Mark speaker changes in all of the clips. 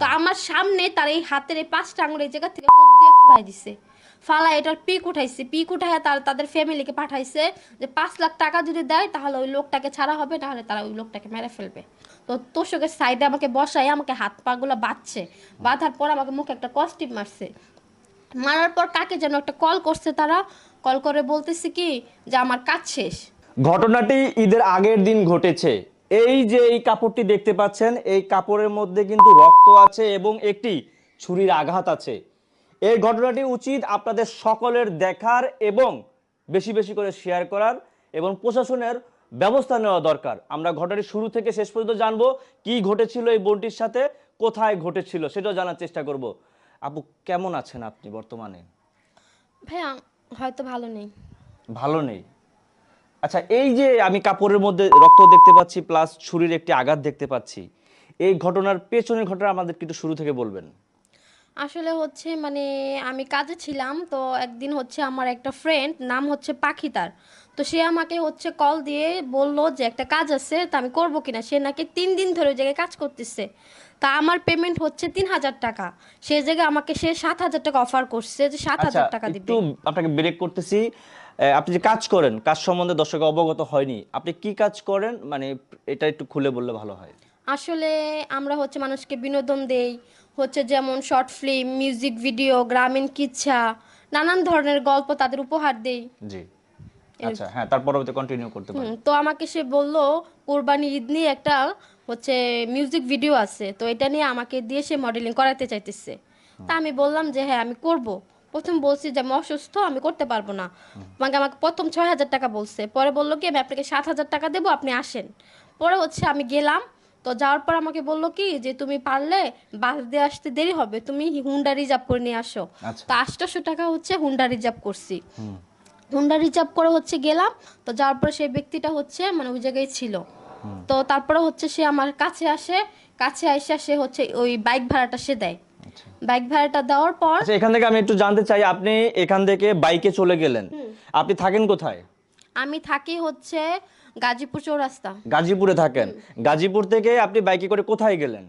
Speaker 1: তো আমার সামনে তার এই হাতের এই পাঁচটা আঙুল এই জায়গা থেকে কোপ দিয়ে ফালাই দিছে। ফালা এটার পিক উঠাইছে। পিক উঠায় তার তাদের ফ্যামিলিকে পাঠাইছে যে পাঁচ লাখ টাকা যদি দেয় তাহলে ওই লোকটাকে ছাড়া হবে তাহলে তারা ওই লোকটাকে মেরে ফেলবে। তো তোষকের সাইডে আমাকে বসাই আমাকে হাত পা গুলো বাঁধছে। বাঁধার পর আমাকে মুখে একটা কস্টিপ মারছে। মারার পর কাকে যেন একটা কল করছে তারা। কল করে বলতেছে কি যে, আমার কাজ শেষ।
Speaker 2: ঘটনাটি ঈদের আগের দিন ঘটেছে। এই যে এই কাপড়টি দেখতে পাচ্ছেন এই কাপড়ের মধ্যে কিন্তু রক্ত আছে এবং একটি ছুরির আঘাত আছে। এই ঘটনাটি উচিত আপনাদের সকলের দেখার এবং বেশি বেশি করে শেয়ার করার এবং প্রশাসনের ব্যবস্থা নেওয়া দরকার। আমরা ঘটনাটি শুরু থেকে শেষ পর্যন্ত জানব কি ঘটেছিল এই বোনটির সাথে কোথায় ঘটেছিল সেটাও জানার চেষ্টা করব। আপু কেমন আছেন আপনি বর্তমানে?
Speaker 1: ভাইয়া হয়তো ভালো নেই।
Speaker 2: ভালো নেই? আচ্ছা এই যে আমি কাপড়ের মধ্যে রক্ত দেখতে পাচ্ছি প্লাস ছুরির একটি আঘাত দেখতে পাচ্ছি এই ঘটনার পেছনের ঘটনা আমাদের একটু শুরু থেকে বলবেন।
Speaker 1: আসলে হচ্ছে মানে আমি কাজে ছিলাম তো একদিন হচ্ছে আমার একটা ফ্রেন্ড নাম হচ্ছে পাখিতার তো সে আমাকে হচ্ছে কল দিয়ে বলল যে একটা কাজ আছে তা আমি করব কিনা? সে নাকি তিন দিন ধরে ওই জায়গায় কাজ করতেছে। তা আমার পেমেন্ট হচ্ছে তিন হাজার টাকা। সে জায়গায় আমাকে সে সাত হাজার টাকা অফার করছে যে সাত
Speaker 2: আচ্ছা
Speaker 1: হাজার টাকা দিবে।
Speaker 2: একটু আপনাকে ব্রেক করতেছি। আপনি যে কাজ করেন কাজ সম্বন্ধে দর্শক অবগত হয়নি আপনি কি কাজ করেন? মানে এটা একটু খুলে বললে ভালো হয়।
Speaker 1: আসলে আমরা হচ্ছে মানুষকে বিনোদন দেই হচ্ছে যেমন শর্ট ফিল্ম মিউজিক ভিডিও গ্রামীণ কিচ্ছা নানান ধরনের গল্প তাদের উপহার দেই।
Speaker 2: জি। আচ্ছা হ্যাঁ তার পরবর্তী কন্টিনিউ করতে পারেন।
Speaker 1: তো আমাকে সে বলল কোরবানি ঈদ নিয়ে একটা হচ্ছে মিউজিক ভিডিও আছে। তো এটা নিয়ে আমাকে দিয়ে সে মডেলিং করাতে চাইতেছে। তা আমি বললাম যে হ্যাঁ আমি করব। প্রথম বলছি যে আমি অসুস্থ আমি করতে পারব না। আমাকে আমাকে প্রথম ছয় হাজার টাকা বলছে। পরে বলল কি আমি আপনাকে সাত হাজার টাকা দেবো আপনি আসেন। পরে হচ্ছে আমি গেলাম। তো যাওয়ার পর আমাকে বলল কি যে তুমি পারলে বাস দিয়ে আসতে দেরি হবে তুমি হুন্ডা রিজার্ভ করে নিয়ে আসো।
Speaker 2: আচ্ছা।
Speaker 1: তো আটশোশো টাকা হচ্ছে হুন্ডা রিজার্ভ করছি। হুন্ডা রিজার্ভ করে হচ্ছে গেলাম। তো যাওয়ার পরে সেই ব্যক্তিটা হচ্ছে মানে ওই জায়গায় ছিল। তো তারপরে হচ্ছে সে আমার কাছে আসে। কাছে আইসা সে হচ্ছে ওই বাইক ভাড়াটা সে দেয়। বাইক ভাড়াটা দেওয়ার পর
Speaker 2: আচ্ছা এখান থেকে আমি একটু জানতে চাই আপনি এখান থেকে বাইকে চলে গেলেন। আপনি থাকেন কোথায়?
Speaker 1: আমি থাকি হচ্ছে গাজীপুর চৌরাস্তা।
Speaker 2: গাজীপুরে থাকেন। গাজীপুর থেকে আপনি বাইকে করে কোথায় গেলেন?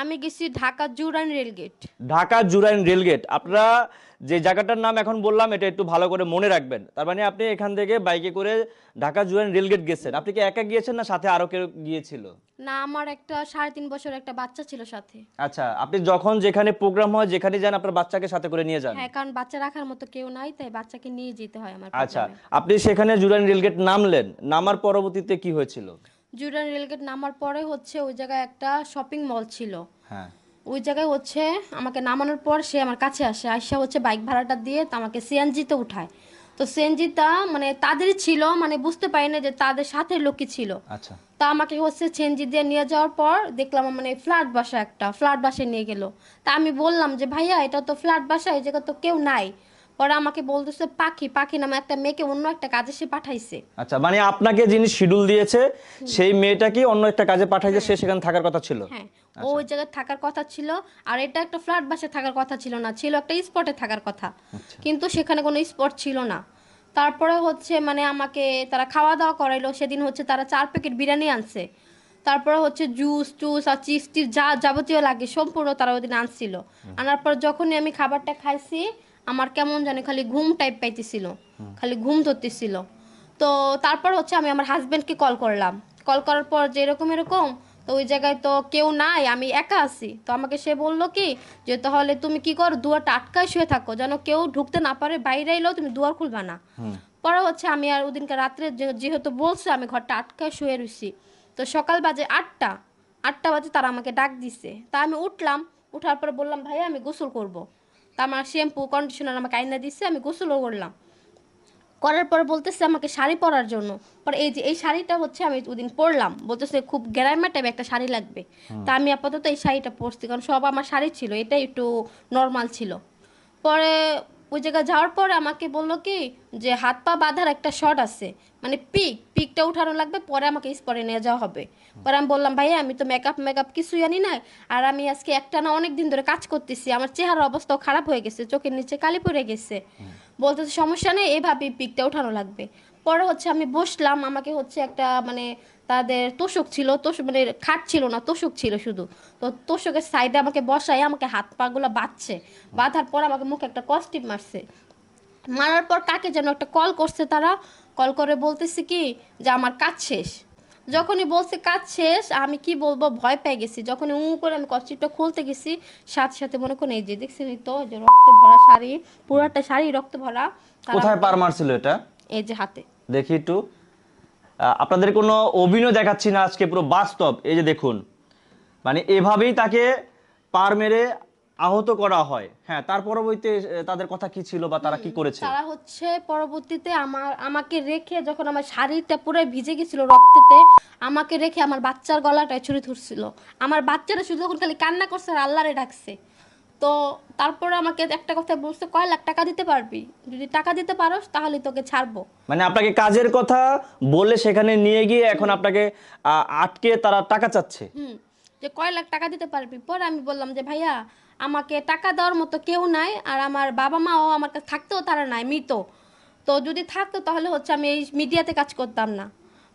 Speaker 1: আমি গেছি Dhaka Juran rail gate.
Speaker 2: Dhaka Jurain rail gate. আপনারা যে জায়গাটার নাম এখন বললাম এটা একটু ভালো করে মনে রাখবেন। তার মানে আপনি এখান থেকে বাইকে করে ঢাকা জুরাইন রেলগেট গেছেন। আপনি কি একা গিয়েছেন না সাথে আরও কেউ গিয়েছিল?
Speaker 1: না আমার একটা সাড়ে তিন বছর একটা বাচ্চা ছিল সাথে।
Speaker 2: আচ্ছা আপনি যখন যেখানে প্রোগ্রাম হয় যেখানে যান আপনার বাচ্চাকে সাথে করে নিয়ে যান?
Speaker 1: হ্যাঁ কারণ বাচ্চা রাখার মতো কেউ নাই তাই বাচ্চাকে নিয়ে যেতে হয় আমার
Speaker 2: আচ্ছা আপনি সেখানে জুরাইন রেলগেট নামলেন। নামার পরবর্তীতে কি হয়েছিল?
Speaker 1: জুরান রেলগেট নামার পরে হচ্ছে ওই জায়গায় একটা শপিং মল ছিল।
Speaker 2: হ্যাঁ।
Speaker 1: ওই জায়গায় হচ্ছে আমাকে নামানোর পর সে আমার কাছে আসে আইসা হচ্ছে বাইক ভাড়াটা দিয়ে তো আমাকে সিএনজিতে উঠায়। তো সিএনজিটা মানে তাদেরই ছিল মানে বুঝতে পারি না যে তাদের সাথে লোকই ছিল।
Speaker 2: আচ্ছা।
Speaker 1: তা আমাকে হচ্ছে সিএনজি দিয়ে নিয়ে যাওয়ার পর দেখলাম মানে ফ্ল্যাট বাসা একটা ফ্ল্যাট বাসায় নিয়ে গেল। তা আমি বললাম যে ভাইয়া এটা তো ফ্ল্যাট বাসা এই জায়গা তো কেউ নাই। পরে আমাকে বলতেছে পাখি পাখি নামে একটা মেয়েকে অন্য একটা কাজে সে পাঠাইছে।
Speaker 2: আচ্ছা মানে আপনাকে যিনি শিডিউল দিয়েছে সেই মেয়েটাকে অন্য একটা কাজে পাঠাইছে সে সেখানে থাকার কথা ছিল?
Speaker 1: হ্যাঁ ও ওই জায়গায় থাকার কথা ছিল আর এটা একটা ফ্ল্যাট বাসে থাকার কথা ছিল না ছিল একটা স্পটে থাকার কথা। কিন্তু সেখানে কোনো স্পট ছিল না। তারপরে হচ্ছে মানে আমাকে তারা খাওয়া দাওয়া করাইলো সেদিন হচ্ছে তারা চার প্যাকেট বিরিয়ানি আনছে। তারপরে হচ্ছে জুস টুস আর চিপস টিপস যা যাবতীয় লাগে সম্পূর্ণ তারা ওদিন আনছিল। আনার পর যখনই আমি খাবারটা খাইছি আমার কেমন জানি খালি ঘুম টাইপ পাইতেছিল খালি ঘুম ধরতেছিল। তো তারপর হচ্ছে আমি আমার হাজবেন্ডকে কল করলাম। কল করার পর যে এরকম এরকম তো ওই জায়গায় তো কেউ নাই আমি একা আছি। তো আমাকে সে বলল কি যে তাহলে তুমি কি করো দুয়ারটা আটকায় শুয়ে থাকো যেন কেউ ঢুকতে না পারে বাইরে এলেও তুমি দুয়ার খুলবা না। পরে হচ্ছে আমি আর ওদিনকে রাত্রে যেহেতু বলছে আমি ঘরটা আটকায় শুয়ে রয়েছি তো সকাল বাজে আটটা আটটা বাজে তারা আমাকে ডাক দিছে। তা আমি উঠলাম উঠার পর বললাম ভাইয়া আমি গোসল করব। তা আমার শ্যাম্পু কন্ডিশনার আমাকে আইনা দিচ্ছে আমি গোসলও করলাম। করার পর বলতেছে আমাকে শাড়ি পরার জন্য। পরে এই যে এই শাড়িটা হচ্ছে আমি ওদিন পরলাম। বলতেছে খুব গ্যারাইমার টাইপ একটা শাড়ি লাগবে। তা আমি আপাতত এই শাড়িটা পরছি কারণ সব আমার শাড়ি ছিল এটাই একটু নর্মাল ছিল। পরে ওই জায়গায় যাওয়ার পরে আমাকে বলল কি যে হাত পা বাঁধার একটা শট আছে। মানে পিক পিকটা উঠানো লাগবে পরে আমাকে স্পটে নিয়ে যাওয়া হবে। পরে আমি বললাম ভাইয়া আমি তো মেকআপ মেকআপ কিছুই আনি না আর আমি আজকে একটা না অনেক দিন ধরে কাজ করতেছি। আমার চেহারার অবস্থাও খারাপ হয়ে গেছে চোখের নিচে কালি পড়ে গেছে। বলতেছে সমস্যা নেই এভাবেই পিকটা উঠানো লাগবে। পরে হচ্ছে আমি বসলাম আমাকে হচ্ছে একটা মানে তাদের তোষক ছিল তোষক মানে খাট ছিল না তোষক ছিল শুধু। তো তোষকের সাইডে আমাকে বসায় আমাকে হাত পা গুলো বাঁধছে। বাঁধার পর আমাকে মুখে একটা কস্টিপ মারছে। মারার পর কাকে যেন একটা কল করছে তারা। কল করে বলতেছে কি যে আমার কাজ শেষ। যখনই বলছে কাজ শেষ আমি কি বলব ভয় পেয়ে গেছি। যখন উ করে আমি কস্টিপটা খুলতে গেছি সাথে সাথে মনে করেন এই যে দেখছেন তো যে রক্তে ভরা শাড়ি পুরাটা শাড়ি রক্ত ভরা।
Speaker 2: কোথায় পার মারছিল এটা?
Speaker 1: এই যে হাতে।
Speaker 2: দেখি একটু। আপনাদের কোনো অভিনয় দেখাচ্ছি না আজকে পুরো বাস্তব। এই যে দেখুন মানে এভাবেই তাকে পার মেরে আহত করা হয়। হ্যাঁ তার পরবর্তীতে তাদের কথা কি ছিল বা তারা কি করেছে?
Speaker 1: তারা হচ্ছে পরবর্তীতে আমার আমাকে রেখে যখন আমার শাড়িটা পুরো ভিজে গেছিল রক্তেতে আমাকে রেখে আমার বাচ্চার গলাটায় ছুরি ধরছিল। আমার বাচ্চাটা শুধু খালি কান্না করছে আর আল্লাহরে ডাকছে। তো তারপরে আমাকে একটা কথা বলছে কয় লাখ টাকা দিতে পারবি? যদি টাকা দিতে পারোস তাহলে তোকে ছাড়বো।
Speaker 2: মানে আপনাকে কাজের কথা বলে সেখানে নিয়ে গিয়ে এখন আপনাকে আটকে তারা টাকা চাচ্ছে।
Speaker 1: হুম যে কয় লাখ টাকা দিতে পারবি? পরে আমি বললাম যে ভাইয়া আমাকে টাকা দেওয়ার মতো কেউ নাই আর আমার বাবা মাও আমার কাছে থাকতেও তারা নাই মৃত। তো যদি থাকতো তাহলে হচ্ছে আমি এই মিডিয়াতে কাজ করতাম না।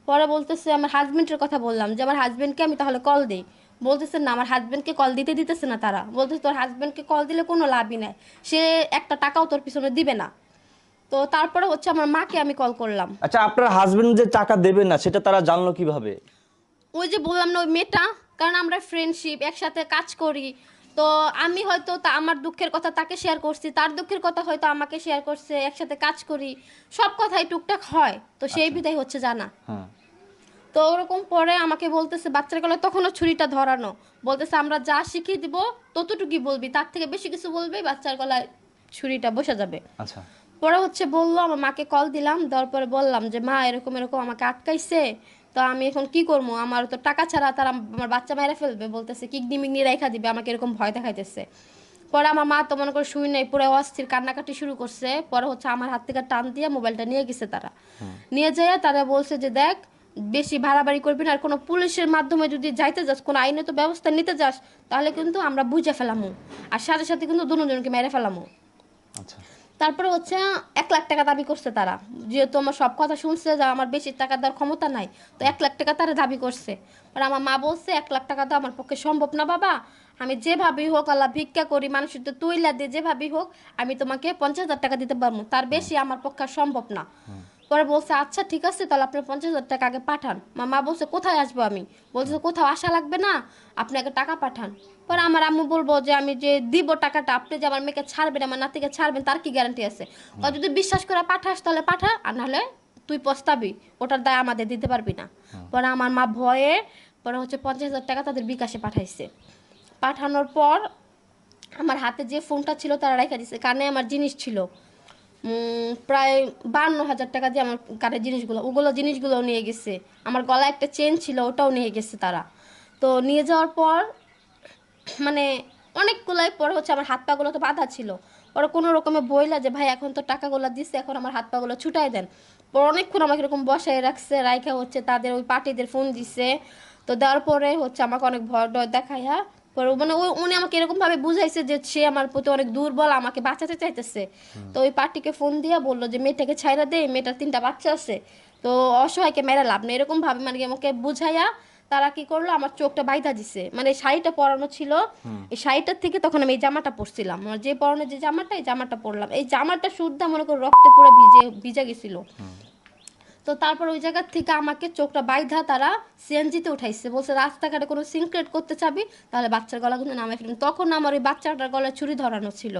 Speaker 1: পরে বলতেছে আমার হাজবেন্ডের কথা বললাম যে আমার হাজবেন্ডকে আমি তাহলে কল দিই। বলতেছে না আমার হাজবেন্ডকে কল দিতে দিতেছে না তারা। বলতেছে তোর হাজবেন্ডকে কল দিলে কোনো লাভই নাই। সে একটা টাকাও তোর পিছনে দিবে না। তো তারপরে হচ্ছে আমার মাকে আমি কল করলাম।
Speaker 2: আচ্ছা আপনার হাজবেন্ড যে টাকা দেবে না সেটা তারা জানলো কীভাবে?
Speaker 1: ওই যে বললাম না ওই মেয়েটা কারণ আমরা ফ্রেন্ডশিপ একসাথে কাজ করি। তো আমি হয়তো তা আমার দুঃখের কথা তাকে শেয়ার করছি তার দুঃখের কথা হয়তো আমাকে শেয়ার করছে একসাথে কাজ করি। সব কথাই টুকটাক হয়। তো সেই বিধায় হচ্ছে জানা।
Speaker 2: হ্যাঁ।
Speaker 1: তো ওরকম পরে আমাকে বলতেছে বাচ্চার গলায় তখনও ছুরিটা ধরানো। বলতেছে আমরা যা শিখিয়ে দিব ততটুকুই বলবি। তার থেকে বেশি কিছু বলবি বাচ্চার গলায় ছুরিটা বসে যাবে।
Speaker 2: আচ্ছা।
Speaker 1: পরে হচ্ছে বলল আমার মাকে কল দিলাম দেওয়ার পরে বললাম যে মা এরকম এরকম আমাকে আটকাইছে। তো আমি এখন কি করব? আমার তো টাকা ছাড়া তারা আমার বাচ্চা মেরে ফেলবে। বলতেছে কিডনি মিগনি রেখা দিবে আমাকে এরকম ভয় দেখাইতেছে। পরে আমার মা তো মনে করে শুই নাই পুরো অস্থির কান্নাকাটি শুরু করছে। পরে হচ্ছে আমার হাত থেকে টান দিয়ে মোবাইলটা নিয়ে গেছে তারা। নিয়ে যেয়ে তারা বলছে যে দেখ বেশি ভাড়াবাড়ি করবি না আর কোনো পুলিশের মাধ্যমে যদি যাইতে যাস কোনো আইনে তো ব্যবস্থা নিতে যাস তাহলে কিন্তু আমরা বুঝে ফেলামু। আর সাথে সাথে কিন্তু দুজনকে মেরে ফেলামু।
Speaker 2: আচ্ছা।
Speaker 1: তারপরে হচ্ছে এক লাখ টাকা দাবি করছে তারা। যেহেতু আমার সব কথা শুনছে যে আমার বেশি টাকা দেওয়ার ক্ষমতা নাই তো এক লাখ টাকা তারা দাবি করছে। আর আমার মা বলছে এক লাখ টাকা তো আমার পক্ষে সম্ভব না বাবা। আমি যেভাবেই হোক আল্লাহ ভিক্ষা করি মানুষের তো তুইলা দিয়ে যেভাবেই হোক আমি তোমাকে পঞ্চাশ হাজার টাকা দিতে পারব। তার বেশি আমার পক্ষে সম্ভব না। পরে বলছে আচ্ছা ঠিক আছে তাহলে আপনি পঞ্চাশ হাজার টাকা আগে পাঠান। মা মা বলছে কোথায় আসব আমি? বলছে কোথাও আসা লাগবে না আপনি আগে টাকা পাঠান। পরে আমার আম্মু বলব যে আমি যে দিব টাকাটা আপনি যে আমার মেয়েকে ছাড়বেন আমার নাতিকে ছাড়বেন তার কি গ্যারান্টি আছে? ও যদি বিশ্বাস করে পাঠাস তাহলে পাঠা আর নাহলে তুই পস্তাবি ওটার দায় আমাদের দিতে পারবি না। পরে আমার মা ভয়ে পরে হচ্ছে পঞ্চাশ হাজার টাকা তাদের বিকাশে পাঠাইছে। পাঠানোর পর আমার হাতে যে ফোনটা ছিল তারা রেখে দিছে কানে আমার জিনিস ছিল। প্রায় বান্ন হাজার টাকা দিয়ে আমার কানের জিনিসগুলো, ওগুলো জিনিসগুলো নিয়ে গেছে। আমার গলায় একটা চেন ছিল, ওটাও নিয়ে গেছে তারা। তো নিয়ে যাওয়ার পর মানে অনেকগুলাই, পরে হচ্ছে আমার হাত পাগুলো তো বাঁধা ছিল। পরে কোনো রকমে বইলা যে, ভাই, এখন তো টাকাগুলো দিচ্ছে এখন আমার হাত পাগুলো ছুটাই দেন। পর অনেকক্ষণ আমাকে এরকম বসায় রাখছে, রাইখা হচ্ছে তাদের ওই পার্টিদের ফোন দিছে। তো দেওয়ার পরে হচ্ছে আমাকে অনেক ভয় ডর দেখাইয়া পরে মানে ওই উনি আমাকে এরকম ভাবে বুঝাইছে যে সে আমার প্রতি অনেক দুর্বল আমাকে বাঁচাতে চাইতেছে। তো ওই পার্টিকে ফোন দিয়া বলল যে মেয়েটাকে ছাইরা দে মেয়েটার তিনটা বাচ্চা আছে। তো অসহায়কে মেরা লাভ নেই। এরকম ভাবে মানে আমাকে বুঝাইয়া তারা কি করল আমার চোখটা বাইধা দিছে। মানে শাড়িটা পরানো ছিল। এই শাড়িটার থেকে তখন আমি এই জামাটা পরছিলাম। আমার যে পরানো যে জামাটা এই জামাটা পরলাম। এই জামাটা শুদ্ধ মনে করো রক্তে পুরো ভিজে ভিজে গেছিল। তো তারপর ওই জায়গার থেকে আমাকে চোখটা বাইধা তারা সিএনজিতে উঠাইছে। বলছে, রাস্তাঘাটে কোনো সিনক্রেট করতে চাবি, তাহলে বাচ্চার গলা কিন্তু নামে ফেলবেন তখন আমার ওই বাচ্চাটার গলায় ছুরি ধরানো ছিল।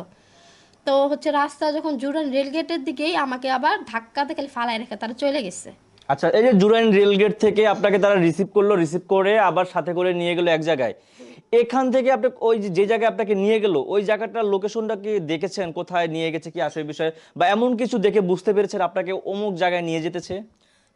Speaker 1: তো হচ্ছে রাস্তা যখন জুড়ান রেলগেটের দিকেই আমাকে আবার ধাক্কাতে খালি ফালাই রেখে তারা চলে গেছে।
Speaker 2: আচ্ছা এই যে জুরাইন রেলগেট থেকে আপনাকে তারা রিসিভ করল, রিসিভ করে আবার সাথে করে নিয়ে গেল এক জায়গায়। এখান থেকে আপনি ওই যে- জায়গায় আপনাকে নিয়ে গেল ওই জায়গাটার লোকেশনটা কি দেখেছেন? কোথায় নিয়ে গেছে কি আসে বিষয়ে? বা এমন কিছু দেখে বুঝতে পেরেছেন আপনাকে অমুক জায়গায় নিয়ে যেতেছে?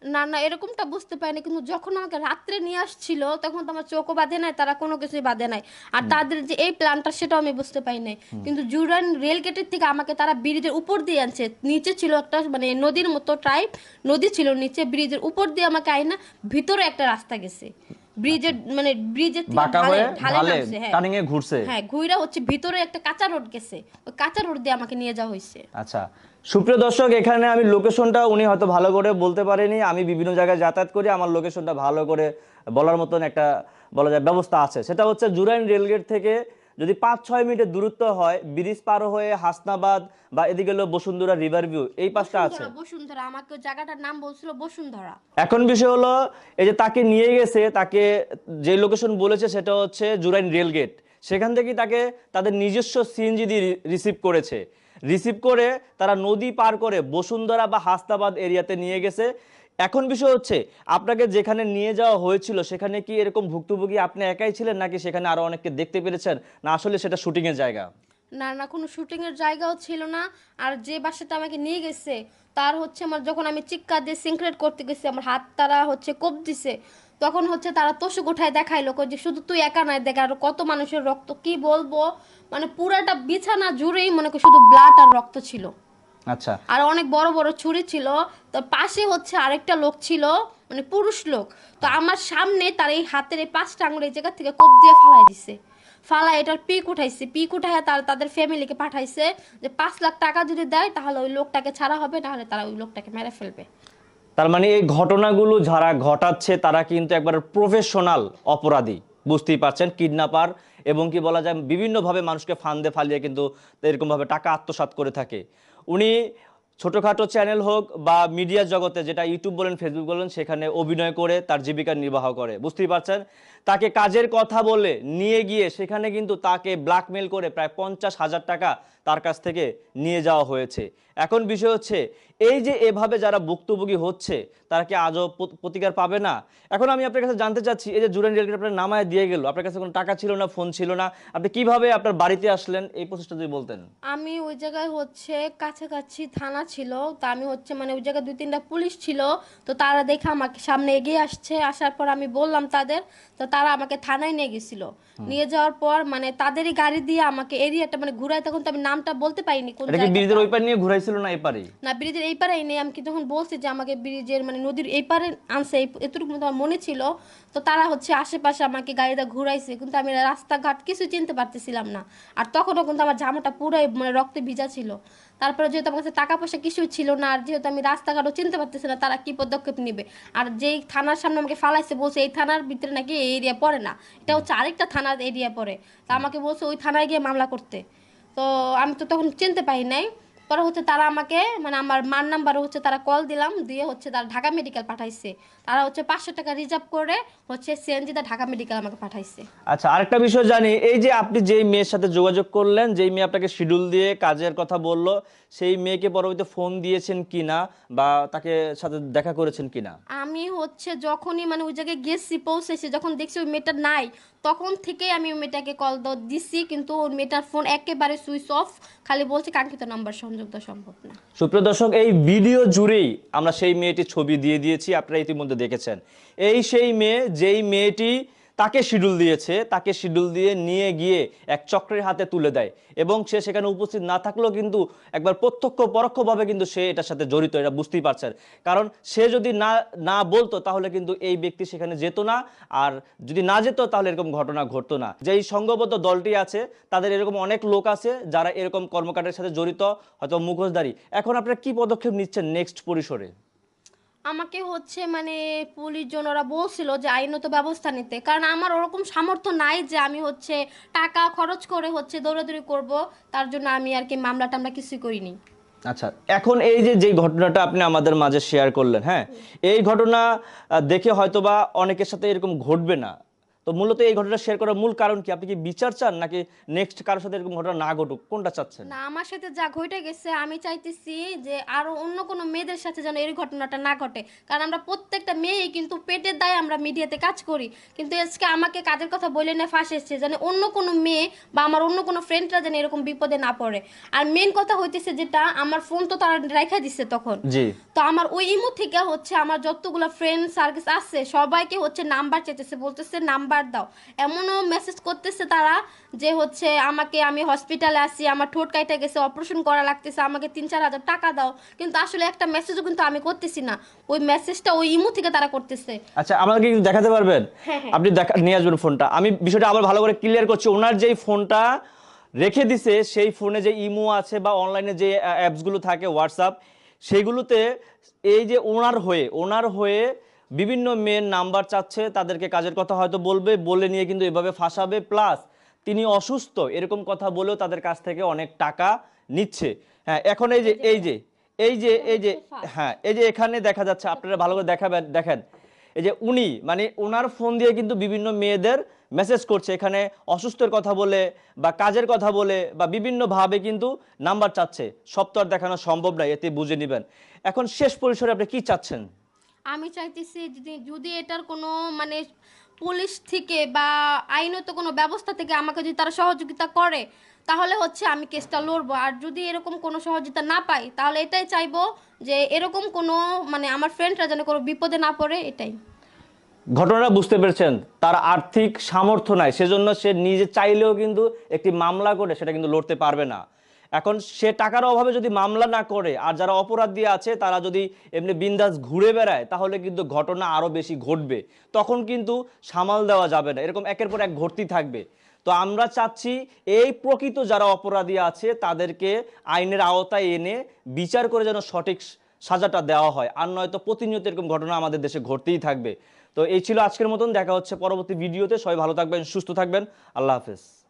Speaker 1: না না এরকমটা বুঝতে পারিনি। কিন্তু যখন আমাকে রাত্রে নিয়ে আসছিল তখন তো আমার চোখও বাঁধে নাই তারা কোনো কিছুই বাঁধে নাই। আর তাদের যে এই প্ল্যানটা সেটাও আমি বুঝতে পারি নাই কিন্তু জুরান রেল গেটের থেকে আমাকে তারা ব্রিজের উপর দিয়ে আনছে। নিচে ছিল একটা মানে নদীর মতো টাইপ নদী ছিল নিচে ব্রিজের উপর দিয়ে আমাকে আইনা ভিতরে একটা রাস্তা গেছে। ব্রিজের মানে ব্রিজের থেকে ঢালে ঢালে
Speaker 2: ঢালে
Speaker 1: নামছে হ্যাঁ।
Speaker 2: টার্নিং এ ঘুরছে।
Speaker 1: হ্যাঁ ঘুইরা হচ্ছে ভিতরে একটা কাঁচা রোড গেছে। ওই কাঁচা রোড দিয়ে আমাকে নিয়ে যাওয়া হয়েছে।
Speaker 2: আচ্ছা। সুপ্রিয় দর্শক এখানে আমি লোকেশনটা উনি হয়তো ভালো করে বলতে পারেনি। আমি বিভিন্ন জায়গায় যাতায়াত করি আমার লোকেশনটা ভালো করে বলার মতন একটা বলা যায় ব্যবস্থা আছে। সেটা হচ্ছে জুরাইন রেলগেট থেকে যদি পাঁচ ছয় মিনিটের দূরত্ব হয় ব্রিজ পার হয়ে হাসনাবাদ বা এদিকে হলো বসুন্ধরা রিভার ভিউ এই পাশটা আছে?
Speaker 1: বসুন্ধরা আমাকে জায়গাটার নাম বলছিল বসুন্ধরা।
Speaker 2: এখন বিষয় হলো এই যে তাকে নিয়ে গেছে তাকে যে লোকেশন বলেছে সেটা হচ্ছে জুরাইন রেলগেট সেখান থেকেই তাকে তাদের নিজস্ব সিএনজি দিয়ে রিসিভ করেছে। রিসিভ করে তারা নদী পার করে বসুন্ধরা বা হাসনাবাদ এরিয়াতে নিয়ে গেছে। এখন বিষয় হচ্ছে, আপনাকে যেখানে নিয়ে যাওয়া হয়েছিল, সেখানে কি এরকম ভুক্তভোগী আপনি একাই ছিলেন, নাকি সেখানে আরও অনেককে দেখতে পেরেছেন? না, আসলে সেটা শুটিং এর জায়গা।
Speaker 1: না না, কোনো শুটিং এর জায়গাও ছিল না। আর যে বাসাতে আমাকে নিয়ে গেছে, তার হচ্ছে আমার যখন আমি চিৎকার দিয়ে সিনক্রেট করতে গেছি, আমার হাত তারা হচ্ছে কোপ দিছে। তখন হচ্ছে তারা তোষক উঠায় দেখাইলো যে শুধু তুই একা নাই, দেখ আর কত মানুষের রক্ত, কি বলব? মানে পুরাটা বিছানা জুড়েই মনে করি শুধু ব্লাড আর রক্ত ছিল।
Speaker 2: আচ্ছা।
Speaker 1: আর অনেক বড় বড় ছুরি ছিল তো পাশে হচ্ছে আরেকটা লোক ছিল মানে পুরুষ লোক। তো আমার সামনে তার এই হাতের এই পাঁচটা আঙুল এই জায়গা থেকে কোপ দিয়ে ফালাই দিছে। ফালাই এটার পিক উঠাইছে পিক উঠায় তার তাদের ফ্যামিলিকে পাঠাইছে যে পাঁচ লাখ টাকা যদি দেয় তাহলে ওই লোকটাকে ছাড়া হবে নাহলে তারা ওই লোকটাকে মেরে ফেলবে।
Speaker 2: তার মানে এই ঘটনাগুলো যারা ঘটাচ্ছে তারা কিন্তু একবার প্রফেশনাল অপরাধী বুঝতেই পারছেন? কিডন্যাপার এবং কি বলা যায় বিভিন্নভাবে মানুষকে ফান্দে ফালিয়ে কিন্তু এরকমভাবে টাকা আত্মসাৎ করে থাকে। উনি ছোটোখাটো চ্যানেল হোক বা মিডিয়া জগতে যেটা ইউটিউব বলেন, ফেসবুক বলেন, সেখানে অভিনয় করে তার জীবিকা নির্বাহ করে। বুঝতেই পারছেন? তাকে কাজের কথা বলে নিয়ে গিয়ে সেখানে কিন্তু তাকে ব্ল্যাকমেল করে প্রায় পঞ্চাশ হাজার টাকা তার কাছ থেকে নিয়ে যাওয়া হয়েছে। এখন বিষয় হচ্ছে এই যে এভাবে যারা ভুক্তভোগী হচ্ছে তারা কি আজও প্রতিকার পাবে না? এখন আমি আপনার কাছে জানতে চাচ্ছি এই যে জুরেন রেলগেট আপনার নামায় দিয়ে গেল আপনার কাছে কোনো টাকা ছিল না ফোন ছিল না আপনি কীভাবে আপনার বাড়িতে আসলেন? এই প্রসেসটা যদি বলতেন।
Speaker 1: আমি ওই জায়গায় হচ্ছে কাছাকাছি থানা ছিল তা আমি হচ্ছে মানে ওই জায়গায় দুই তিনটা পুলিশ ছিল তো তারা দেখে আমাকে সামনে এগিয়ে আসছে আসার পর আমি বললাম তাদের তো তারা আমাকে থানায় নিয়ে গেছিল। নিয়ে যাওয়ার পর মানে তাদেরই গাড়ি দিয়ে আমাকে এরিয়াটা মানে ঘুরায় তখন তো আমি নামটা বলতে পারিনি কোন জায়গাটা।
Speaker 2: ব্রিজের ওই পার নিয়ে ঘুরাইছিল না এই পারেই
Speaker 1: না ব্রিজের এই পারে নেই আমি কি তখন বলছি যে আমাকে ব্রিজের মানে নদীর এই পারে আনছে এতটুকু মতো আমার মনে ছিল। তো তারা হচ্ছে আশেপাশে আমাকে গাড়িটা ঘুরাইছে, কিন্তু আমি রাস্তাঘাট কিছু চিনতে পারতেছিলাম না। আর তখনও কিন্তু আমার জামাটা পুরাই মানে রক্তে ভিজা ছিল। তারপরে যেহেতু আমার কাছে টাকা পয়সা কিছুই ছিল না, আর যেহেতু আমি রাস্তাঘাটও চিনতে পারতেছি না, তারা কি পদক্ষেপ নেবে? আর যেই থানার সামনে আমাকে ফালাইছে, বলছে এই থানার ভিতরে নাকি এই এরিয়া পড়ে না। এটা হচ্ছে আরেকটা থানার এরিয়া পড়ে। তা আমাকে বলছে ওই থানায় গিয়ে মামলা করতে। তো আমি তো তখন চিনতে পারি নাই। পরে হচ্ছে তারা আমাকে মানে আমার মার নাম্বারে হচ্ছে তারা কল দিলাম, দিয়ে হচ্ছে তারা ঢাকা মেডিকেল পাঠাইছে। তারা হচ্ছে পাঁচশো টাকা রিজার্ভ করে হচ্ছে সিএনজিতে ঢাকা মেডিকেল আমাকে পাঠাইছে।
Speaker 2: আচ্ছা আরেকটা বিষয় জানি এই যে আপনি যেই মেয়ের সাথে যোগাযোগ করলেন যেই মেয়ে আপনাকে শিডিউল দিয়ে কাজের কথা বলল সেই মেয়েকে পরবর্তীতে ফোন দিয়েছেন কিনা বা তাকে সাথে দেখা করেছেন কিনা?
Speaker 1: আমি হচ্ছে যখনই মানে ওই জায়গায় গেছি পৌঁছেছি যখন দেখছি ওই মেয়েটা নাই তখন থেকেই আমি ওই মেয়েটাকে কল দিচ্ছি কিন্তু ওই মেয়েটার ফোন একেবারে সুইচ অফ খালি বলছে কাঙ্ক্ষিত নাম্বার সংযুক্ত সম্ভব না।
Speaker 2: সুপ্রিয় দর্শক এই ভিডিও জুড়েই আমরা সেই মেয়েটির ছবি দিয়ে দিয়েছি আপনারা ইতিমধ্যে দেখেছেন। এই সেই মেয়ে, যেই মেয়েটি তাকে শিডিউল দিয়েছে, তাকে শিডিউল দিয়ে নিয়ে গিয়ে এক চক্রের হাতে তুলে দেয় এবং সে সেখানে উপস্থিত না থাকলেও কিন্তু একবার প্রত্যক্ষ পরোক্ষভাবে কিন্তু সে এটার সাথে জড়িত, এটা বুঝতেই পারছেন। কারণ সে যদি না না বলতো তাহলে কিন্তু এই ব্যক্তি সেখানে যেত না আর যদি না যেত তাহলে এরকম ঘটনা ঘটতো না। যেই সংঘবদ্ধ দলটি আছে, তাদের এরকম অনেক লোক আছে যারা এরকম কর্মকাণ্ডের সাথে জড়িত, হয়তো মুখোশধারী। এখন আপনারা কি পদক্ষেপ নিচ্ছেন নেক্সট পরিসরে?
Speaker 1: আমাকে হচ্ছে মানে পুলিশ জন ওরা বলছিল যে আইনত ব্যবস্থা নিতে। কারণ আমার ওরকম সামর্থ্য নাই যে আমি হচ্ছে টাকা খরচ করে হচ্ছে দৌড়াদৌড়ি করব, তার জন্য আমি আর কি মামলা টামলা কিছুই করিনি।
Speaker 2: আচ্ছা এখন এই যে যে ঘটনাটা আপনি আমাদের মাঝে শেয়ার করলেন হ্যাঁ? এই ঘটনা দেখে হয়তোবা অনেকের সাথে এরকম ঘটবে না। তো মূলত এই ঘটনা শেয়ার করার মূল কারণ কি? আপনি কি বিচার চান নাকি নেক্সট কারোর সাথে এরকম ঘটনা না ঘটুক? কোনটা চাচ্ছেন?
Speaker 1: না আমার সাথে যা ঘটে গেছে আমি চাইতেছি যে আরও অন্য কোনো মেয়েদের সাথে যেন এই ঘটনাটা না ঘটে। কারণ আমরা প্রত্যেকটা মেয়েই কিন্তু পেটের দায়ে আমরা মিডিয়াতে কাজ করি। কিন্তু আজকে আমাকে কাজের কথা বলে না ফাঁস এসছে? যেন অন্য কোনো মেয়ে বা আমার অন্য কোনো ফ্রেন্ডরা যেন এরকম বিপদে না পড়ে। আর মেন কথা হইতেছে যেটা আমার ফোন তো তারা রেখা দিচ্ছে তখন।
Speaker 2: জি।
Speaker 1: তো আমার ওই ইমো থেকে হচ্ছে আমার যতগুলো ফ্রেন্ড সার্ভিস আছে সবাইকে হচ্ছে নাম্বার চেতেছে বলতেছে নাম্বার নাম্বার দাও। এমনও মেসেজ করতেছে তারা যে হচ্ছে আমাকে আমি হসপিটালে আসি আমার ঠোঁট কাইটা গেছে অপারেশন করা লাগতেছে আমাকে তিন চার হাজার টাকা দাও। কিন্তু আসলে একটা মেসেজও কিন্তু আমি করতেছি না। ওই মেসেজটা ওই ইমো থেকে তারা করতেছে।
Speaker 2: আচ্ছা আমাকে একটু দেখাতে পারবেন?
Speaker 1: হ্যাঁ, হ্যাঁ।
Speaker 2: আপনি দেখা নিয়ে আসবেন ফোনটা। আমি বিষয়টা আবার ভালো করে ক্লিয়ার করছি। ওনার যেই ফোনটা রেখে দিছে সেই ফোনে যে ইমো আছে বা অনলাইনে যে অ্যাপসগুলো থাকে হোয়াটসঅ্যাপ সেইগুলোতে এই যে ওনার হয়ে ওনার হয়ে বিভিন্ন মেয়ের নাম্বার চাচ্ছে তাদেরকে কাজের কথা হয়তো বলবে বলে নিয়ে কিন্তু এভাবে ফাঁসাবে প্লাস তিনি অসুস্থ এরকম কথা বলেও তাদের কাছ থেকে অনেক টাকা নিচ্ছে। হ্যাঁ এখন এই যে এই যে এই যে এই যে হ্যাঁ এই যে এখানে দেখা যাচ্ছে আপনারা ভালো করে দেখাবেন দেখেন। এই যে উনি মানে ওনার ফোন দিয়ে কিন্তু বিভিন্ন মেয়েদের মেসেজ করছে এখানে অসুস্থের কথা বলে বা কাজের কথা বলে বা বিভিন্নভাবে কিন্তু নাম্বার চাচ্ছে। সব তো আর দেখানো সম্ভব নয় এতে বুঝে নেবেন। এখন শেষ পরিসরে আপনি কি চাচ্ছেন?
Speaker 1: আমি চাইতেছি যদি যদি এটার কোনো মানে পুলিশ থেকে বা আইনত কোনো ব্যবস্থা থেকে আমাকে যদি তারা সহযোগিতা করে, তাহলে হচ্ছে আমি কেসটা লড়বো। আর যদি এরকম কোনো সহযোগিতা না পাই, তাহলে এটাই চাইব যে এরকম কোনো মানে আমার ফ্রেন্ডরা যেন কোনো বিপদে না পড়ে, এটাই।
Speaker 2: ঘটনাটা বুঝতে পেরেছেন? তার আর্থিক সামর্থ্য নাই, সেজন্য সে নিজে চাইলেও কিন্তু একটি মামলা করে সেটা কিন্তু লড়তে পারবে না। এখন সে টাকার অভাবে যদি মামলা না করে, আর যারা অপরাধ দিয়ে আছে, তারা যদি এমনি বিন্দাস ঘুরে বেড়ায়, তাহলে কিন্তু ঘটনা আরও বেশি ঘটবে। তখন কিন্তু সামাল দেওয়া যাবে না। এরকম একের পর এক ঘটতি থাকবে। তো আমরা চাচ্ছি, এই প্রকৃত যারা অপরাধী আছে, তাদেরকে আইনের আওতায় এনে বিচার করে যেন সঠিক সাজাটা দেওয়া হয়। আর নয়তো প্রতিনিয়ত এরকম ঘটনা আমাদের দেশে ঘটতেই থাকবে। তো এই ছিল আজকের মতন। দেখা হচ্ছে পরবর্তী ভিডিওতে। সবাই ভালো থাকবেন, সুস্থ থাকবেন। আল্লাহ হাফেজ।